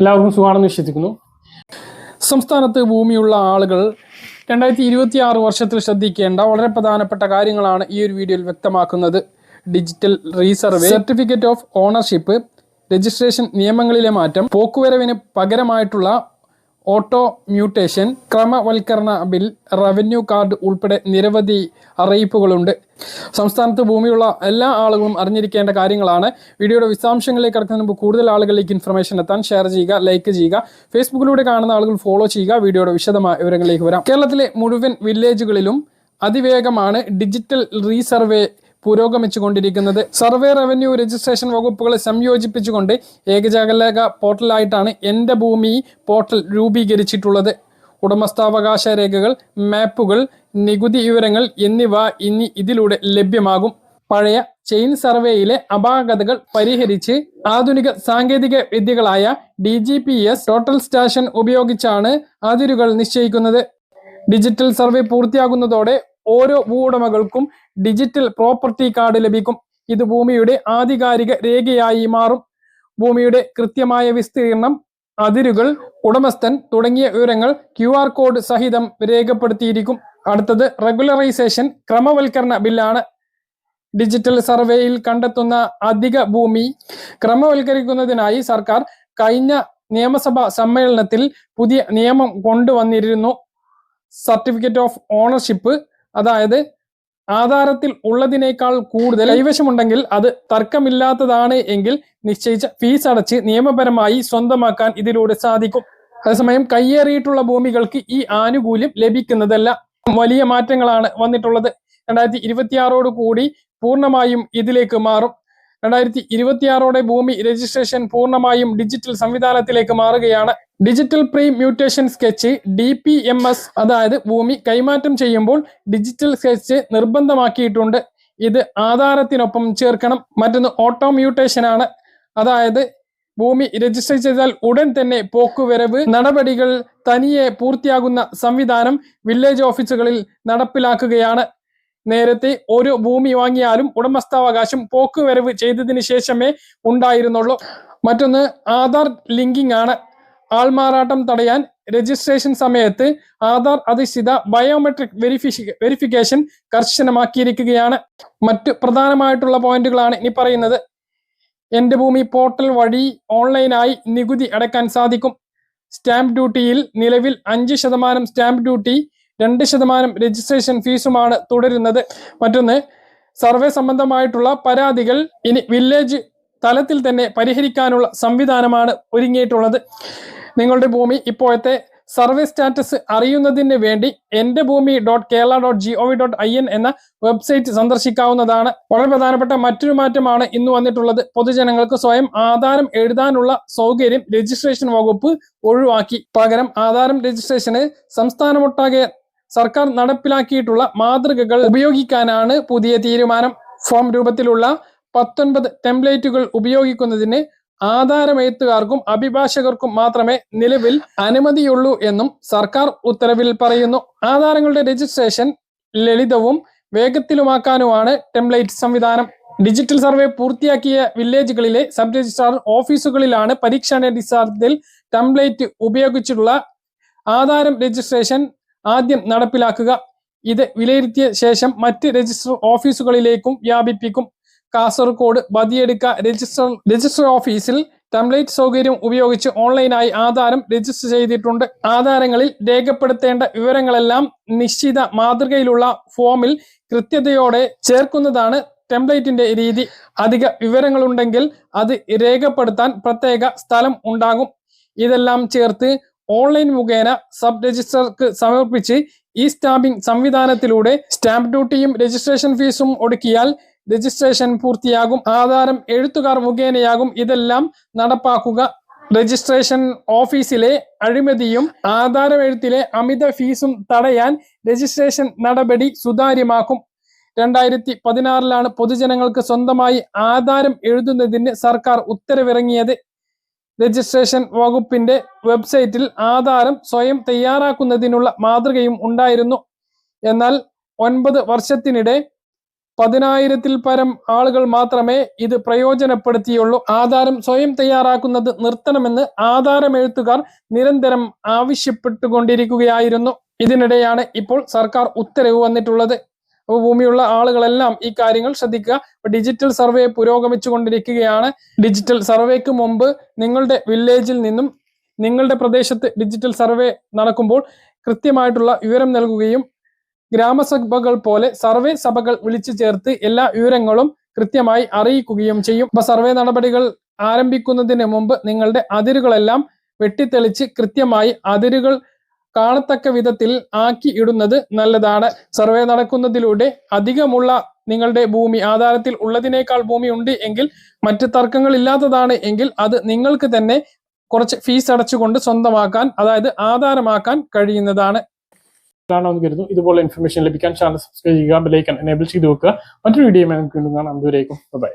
എല്ലാവർക്കും സുഖമാണെന്ന് വിശ്വസിക്കുന്നു. സംസ്ഥാനത്ത് ഭൂമിയുള്ള ആളുകൾ രണ്ടായിരത്തി ഇരുപത്തി ആറ് വർഷത്തിൽ ശ്രദ്ധിക്കേണ്ട വളരെ പ്രധാനപ്പെട്ട കാര്യങ്ങളാണ് ഈ ഒരു വീഡിയോയിൽ വ്യക്തമാക്കുന്നത്. Digital resurvey certificate of ownership registration നിയമങ്ങളിലെ മാറ്റം പോക്കുവരവിന് പകരമായിട്ടുള്ള ഓട്ടോ മ്യൂട്ടേഷൻ ക്രമവൽക്കരണ ബിൽ റവന്യൂ കാർഡ് ഉൾപ്പെടെ നിരവധി അറിയിപ്പുകളുണ്ട്. സംസ്ഥാനത്ത് ഭൂമിയുള്ള എല്ലാ ആളുകളും അറിഞ്ഞിരിക്കേണ്ട കാര്യങ്ങളാണ്. വീഡിയോയുടെ വിശദാംശങ്ങളിലേക്ക് കടക്കുന്നതിന് മുമ്പ് കൂടുതൽ ആളുകളിലേക്ക് ഇൻഫർമേഷൻ എത്താൻ ഷെയർ ചെയ്യുക ലൈക്ക് ചെയ്യുക. ഫേസ്ബുക്കിലൂടെ കാണുന്ന ആളുകൾ ഫോളോ ചെയ്യുക. വീഡിയോയുടെ വിശദമായ വിവരങ്ങളിലേക്ക് വരാം. കേരളത്തിലെ മുഴുവൻ വില്ലേജുകളിലും അതിവേഗമാണ് ഡിജിറ്റൽ റീസർവേ പുരോഗമിച്ചുകൊണ്ടിരിക്കുന്നത്. സർവേ റവന്യൂ രജിസ്ട്രേഷൻ വകുപ്പുകളെ സംയോജിപ്പിച്ചുകൊണ്ട് ഏകജാലക പോർട്ടലായിട്ടാണ് എന്റെ ഭൂമി പോർട്ടൽ രൂപീകരിച്ചിട്ടുള്ളത്. ഉടമസ്ഥാവകാശ രേഖകൾ മാപ്പുകൾ നികുതി വിവരങ്ങൾ എന്നിവ ഇനി ഇതിലൂടെ ലഭ്യമാകും. പഴയ ചെയിൻ സർവേയിലെ അപാകതകൾ പരിഹരിച്ച് ആധുനിക സാങ്കേതിക വിദ്യകളായ D G P S total station ഉപയോഗിച്ചാണ് അതിരുകൾ നിശ്ചയിക്കുന്നത്. ഡിജിറ്റൽ സർവേ പൂർത്തിയാകുന്നതോടെ ഓരോ ഭൂവുടമകൾക്കും ഡിജിറ്റൽ പ്രോപ്പർട്ടി കാർഡ് ലഭിക്കും. ഇത് ഭൂമിയുടെ ആധികാരിക രേഖയായി മാറും. ഭൂമിയുടെ കൃത്യമായ വിസ്തീർണം അതിരുകൾ ഉടമസ്ഥൻ തുടങ്ങിയ വിവരങ്ങൾ ക്യു ആർ കോഡ് സഹിതം രേഖപ്പെടുത്തിയിരിക്കും. അടുത്തത് റെഗുലറൈസേഷൻ ക്രമവൽക്കരണ ബില്ലാണ്. ഡിജിറ്റൽ സർവേയിൽ കണ്ടെത്തുന്ന അധിക ഭൂമി ക്രമവൽക്കരിക്കുന്നതിനായി സർക്കാർ കഴിഞ്ഞ നിയമസഭാ സമ്മേളനത്തിൽ പുതിയ നിയമം കൊണ്ടുവന്നിരുന്നു. സർട്ടിഫിക്കറ്റ് ഓഫ് ഓണർഷിപ്പ് അതായത് ആധാരത്തിൽ ഉള്ളതിനേക്കാൾ കൂടുതൽ കൈവശമുണ്ടെങ്കിൽ അത് തർക്കമില്ലാത്തതാണ് എങ്കിൽ നിശ്ചയിച്ച ഫീസ് അടച്ച് നിയമപരമായി സ്വന്തമാക്കാൻ ഇതിലൂടെ സാധിക്കും. അതേസമയം കയ്യേറിയിട്ടുള്ള ഭൂമികൾക്ക് ഈ ആനുകൂല്യം ലഭിക്കുന്നതല്ല. വലിയ മാറ്റങ്ങളാണ് വന്നിട്ടുള്ളത്. രണ്ടായിരത്തി ഇരുപത്തിയാറോട് കൂടി പൂർണമായും ഇതിലേക്ക് മാറും. രണ്ടായിരത്തി ഇരുപത്തിയാറോടെ ഭൂമി രജിസ്ട്രേഷൻ പൂർണമായും ഡിജിറ്റൽ സംവിധാനത്തിലേക്ക് മാറുകയാണ്. Digital pre mutation sketch D P M S അതായത് ഭൂമി കൈമാറ്റം ചെയ്യുമ്പോൾ ഡിജിറ്റൽ സ്കെച്ച് നിർബന്ധമാക്കിയിട്ടുണ്ട്. ഇത് ആധാരത്തിനൊപ്പം ചേർക്കണം. മറ്റൊന്ന് ഓട്ടോ മ്യൂട്ടേഷൻ ആണ് അതായത് ഭൂമി രജിസ്റ്റർ ചെയ്താൽ ഉടൻ തന്നെ പോക്കുവരവ് നടപടികൾ തനിയെ പൂർത്തിയാകുന്ന സംവിധാനം വില്ലേജ് ഓഫീസുകളിൽ നടപ്പിലാക്കുകയാണ്. നേരത്തെ ഒരു ഭൂമി വാങ്ങിയാലും ഉടമസ്ഥാവകാശം പോക്കുവരവ് ചെയ്തതിന് ശേഷമേ ഉണ്ടായിരുന്നുള്ളൂ. മറ്റൊന്ന് ആധാർ ലിങ്കിംഗ് ആണ്. ആൾമാറാട്ടം തടയാൻ രജിസ്ട്രേഷൻ സമയത്ത് ആധാർ അധിഷ്ഠിത ബയോമെട്രിക് വെരിഫിഷ വെരിഫിക്കേഷൻ കർശനമാക്കിയിരിക്കുകയാണ്. മറ്റ് പ്രധാനമായിട്ടുള്ള പോയിന്റുകളാണ് ഇനി പറയുന്നത്. എന്റെ ഭൂമി പോർട്ടൽ വഴി ഓൺലൈനായി നികുതി അടയ്ക്കാൻ സാധിക്കും. സ്റ്റാമ്പ് ഡ്യൂട്ടിയിൽ നിലവിൽ അഞ്ച് ശതമാനം സ്റ്റാമ്പ് ഡ്യൂട്ടി രണ്ട് ശതമാനം രജിസ്ട്രേഷൻ ഫീസുമാണ് തുടരുന്നത്. മറ്റൊന്ന് സർവേ സംബന്ധമായിട്ടുള്ള പരാതികൾ ഇനി വില്ലേജ് തലത്തിൽ തന്നെ പരിഹരിക്കാനുള്ള സംവിധാനമാണ് ഒരുങ്ങിയിട്ടുള്ളത്. നിങ്ങളുടെ ഭൂമി ഇപ്പോഴത്തെ സർവേ സ്റ്റാറ്റസ് അറിയുന്നതിന് വേണ്ടി Ente Bhoomi dot Kerala dot G O V dot I N എന്ന വെബ്സൈറ്റ് സന്ദർശിക്കാവുന്നതാണ്. വളരെ പ്രധാനപ്പെട്ട മറ്റൊരു മാറ്റമാണ് ഇന്ന് വന്നിട്ടുള്ളത്. പൊതുജനങ്ങൾക്ക് സ്വയം ആധാരം എഴുതാനുള്ള സൗകര്യം രജിസ്ട്രേഷൻ വകുപ്പ് ഒഴിവാക്കി. പകരം ആധാരം രജിസ്ട്രേഷന് സംസ്ഥാനമൊട്ടാകെ സർക്കാർ നടപ്പിലാക്കിയിട്ടുള്ള മാതൃകകൾ ഉപയോഗിക്കാനാണ് പുതിയ തീരുമാനം. ഫോം രൂപത്തിലുള്ള പത്തൊൻപത് ടെംപ്ലേറ്റുകൾ ഉപയോഗിക്കുന്നതിന് ആധാരമെഴുത്തുകാർക്കും അഭിഭാഷകർക്കും മാത്രമേ നിലവിൽ അനുമതിയുള്ളൂ എന്നും സർക്കാർ ഉത്തരവിൽ പറയുന്നു. ആധാരങ്ങളുടെ രജിസ്ട്രേഷൻ ലളിതവും വേഗത്തിലുമാക്കാനുമാണ് ടെംപ്ലേറ്റ് സംവിധാനം. ഡിജിറ്റൽ സർവേ പൂർത്തിയാക്കിയ വില്ലേജുകളിലെ സബ് രജിസ്ട്രാർ ഓഫീസുകളിലാണ് പരീക്ഷാടിസ്ഥാനത്തിൽ ടെംപ്ലേറ്റ് ഉപയോഗിച്ചിട്ടുള്ള ആധാരം രജിസ്ട്രേഷൻ ആദ്യം നടപ്പിലാക്കുക. ഇത് വിലയിരുത്തിയ ശേഷം മറ്റ് രജിസ്റ്റർ ഓഫീസുകളിലേക്കും വ്യാപിപ്പിക്കും. കാസർഗോഡ് ബദിയെടുക്ക രജിസ്റ്റർ രജിസ്റ്റർ ഓഫീസിൽ ടെംപ്ലേറ്റ് സൗകര്യം ഉപയോഗിച്ച് ഓൺലൈനായി ആധാരം രജിസ്റ്റർ ചെയ്തിട്ടുണ്ട്. ആധാരങ്ങളിൽ രേഖപ്പെടുത്തേണ്ട വിവരങ്ങളെല്ലാം നിശ്ചിത മാതൃകയിലുള്ള ഫോമിൽ കൃത്യതയോടെ ചേർക്കുന്നതാണ് ടെംപ്ലേറ്റിന്റെ രീതി. അധിക വിവരങ്ങളുണ്ടെങ്കിൽ അത് രേഖപ്പെടുത്താൻ പ്രത്യേക സ്ഥലം ഉണ്ടാകും. ഇതെല്ലാം ചേർത്ത് ഓൺലൈൻ മുഖേന സബ് രജിസ്റ്റർക്ക് സമർപ്പിച്ച് ഈ സ്റ്റാമ്പിംഗ് സംവിധാനത്തിലൂടെ സ്റ്റാമ്പ് ഡ്യൂട്ടിയും രജിസ്ട്രേഷൻ ഫീസും ഒടുക്കിയാൽ രജിസ്ട്രേഷൻ പൂർത്തിയാകും. ആധാരം എഴുത്തുകാർ മുഖേനയാകും. ഇതെല്ലാം നടപ്പാക്കുക. രജിസ്ട്രേഷൻ ഓഫീസിലെ അഴിമതിയും ആധാരം എഴുത്തിലെ അമിത ഫീസും തടയാൻ രജിസ്ട്രേഷൻ നടപടി സുതാര്യമാക്കും. രണ്ടായിരത്തി പതിനാറിലാണ് പൊതുജനങ്ങൾക്ക് സ്വന്തമായി ആധാരം എഴുതുന്നതിന് സർക്കാർ ഉത്തരവിറങ്ങിയത്. രജിസ്ട്രേഷൻ വകുപ്പിന്റെ വെബ്സൈറ്റിൽ ആധാരം സ്വയം തയ്യാറാക്കുന്നതിനുള്ള മാതൃകയും ഉണ്ടായിരുന്നു. എന്നാൽ ഒൻപത് വർഷത്തിനിടെ പതിനായിരത്തിൽ പരം ആളുകൾ മാത്രമേ ഇത് പ്രയോജനപ്പെടുത്തിയുള്ളൂ. ആധാരം സ്വയം തയ്യാറാക്കുന്നത് നിർത്തണമെന്ന് ആധാരം എഴുത്തുകാർ നിരന്തരം ആവശ്യപ്പെട്ടുകൊണ്ടിരിക്കുകയായിരുന്നു. ഇതിനിടെയാണ് ഇപ്പോൾ സർക്കാർ ഉത്തരവ് വന്നിട്ടുള്ളത്. അപ്പോൾ ഭൂമിയുള്ള ആളുകളെല്ലാം ഈ കാര്യങ്ങൾ ശ്രദ്ധിക്കുക. ഡിജിറ്റൽ സർവേ പുരോഗമിച്ചുകൊണ്ടിരിക്കുകയാണ്. ഡിജിറ്റൽ സർവേക്ക് മുമ്പ് നിങ്ങളുടെ വില്ലേജിൽ നിന്നും നിങ്ങളുടെ പ്രദേശത്ത് ഡിജിറ്റൽ സർവേ നടക്കുമ്പോൾ കൃത്യമായിട്ടുള്ള വിവരം നൽകുകയും ഗ്രാമസഭകൾ പോലെ സർവേ സഭകൾ വിളിച്ചു ചേർത്ത് എല്ലാ വിവരങ്ങളും കൃത്യമായി അറിയിക്കുകയും ചെയ്യും. അപ്പൊ സർവേ നടപടികൾ ആരംഭിക്കുന്നതിന് മുമ്പ് നിങ്ങളുടെ അതിരുകളെല്ലാം വെട്ടിത്തെളിച്ച് കൃത്യമായി അതിരുകൾ കാണത്തക്ക വിധത്തിൽ ആക്കി ഇടുന്നത് നല്ലതാണ്. സർവേ നടക്കുന്നതിലൂടെ അധികമുള്ള നിങ്ങളുടെ ഭൂമി ആധാരത്തിൽ ഉള്ളതിനേക്കാൾ ഭൂമി ഉണ്ട് എങ്കിൽ മറ്റ് തർക്കങ്ങൾ ഇല്ലാത്തതാണ് എങ്കിൽ അത് നിങ്ങൾക്ക് തന്നെ കുറച്ച് ഫീസ് അടച്ചുകൊണ്ട് സ്വന്തമാക്കാൻ അതായത് ആധാരമാക്കാൻ കഴിയുന്നതാണ്. കരുതുന്നു ഇതുപോലെ ഇൻഫർമേഷൻ ലഭിക്കാൻ ചാനൽ സബ്സ്ക്രൈബ് ചെയ്യുക ബെലൈക്കൺ എനേബിൾ ചെയ്ത് വെക്കുക. മറ്റൊരു വീഡിയോ കാണാം. ദൂരേക്കും ബൈ